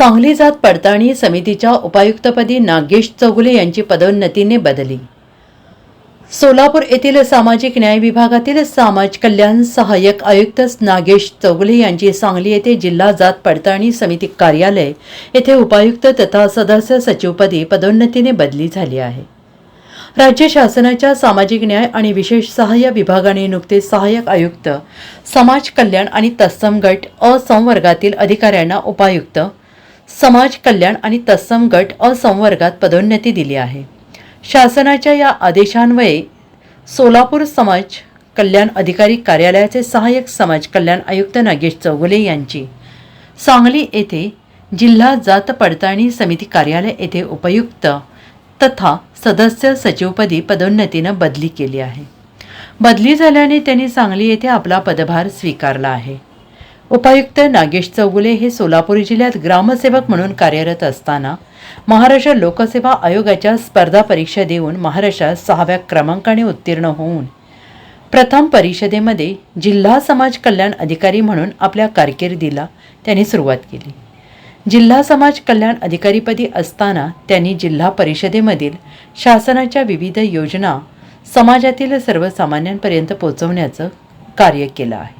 सांगली जात पडताळणी समितीच्या उपायुक्तपदी नागेश चौगुले यांची पदोन्नतीने बदली. सोलापूर येथील सामाजिक न्याय विभागातील समाज कल्याण सहाय्यक आयुक्त नागेश चौगुले यांची सांगली येथे जिल्हा जात पडताळणी समिती कार्यालय येथे उपायुक्त तथा सदस्य सचिवपदी पदोन्नतीने बदली झाली आहे. राज्य शासनाच्या सामाजिक न्याय आणि विशेष सहाय्य विभागाने नुकतेच सहाय्यक आयुक्त समाज कल्याण आणि तत्सम गट असंवर्गातील अधिकाऱ्यांना उपायुक्त समाज कल्याण आणि तत्सम गट असंवर्गात पदोन्नती दिली आहे. शासनाच्या या आदेशान्वये सोलापूर समाज कल्याण अधिकारी कार्यालयाचे सहाय्यक समाज कल्याण आयुक्त नागेश चौगुले यांची. सांगली येथे जिल्हा जात पडताळणी समिती कार्यालय येथे उपयुक्त तथा सदस्य सचिवपदी पदोन्नतीनं बदली केली आहे. बदली झाल्याने त्यांनी सांगली येथे आपला पदभार स्वीकारला आहे. उपायुक्त नागेश चौगुले हे सोलापूर जिल्ह्यात ग्रामसेवक म्हणून कार्यरत असताना महाराष्ट्र लोकसेवा आयोगाच्या स्पर्धा परीक्षा देऊन महाराष्ट्रात सहाव्या क्रमांकाने उत्तीर्ण होऊन प्रथम परिषदेमध्ये जिल्हा समाज कल्याण अधिकारी म्हणून आपल्या कारकिर्दीला त्यांनी सुरुवात केली. जिल्हा समाज कल्याण अधिकारीपदी असताना त्यांनी जिल्हा परिषदेमधील शासनाच्या विविध योजना समाजातील सर्वसामान्यांपर्यंत पोहोचवण्याचं कार्य केलं आहे.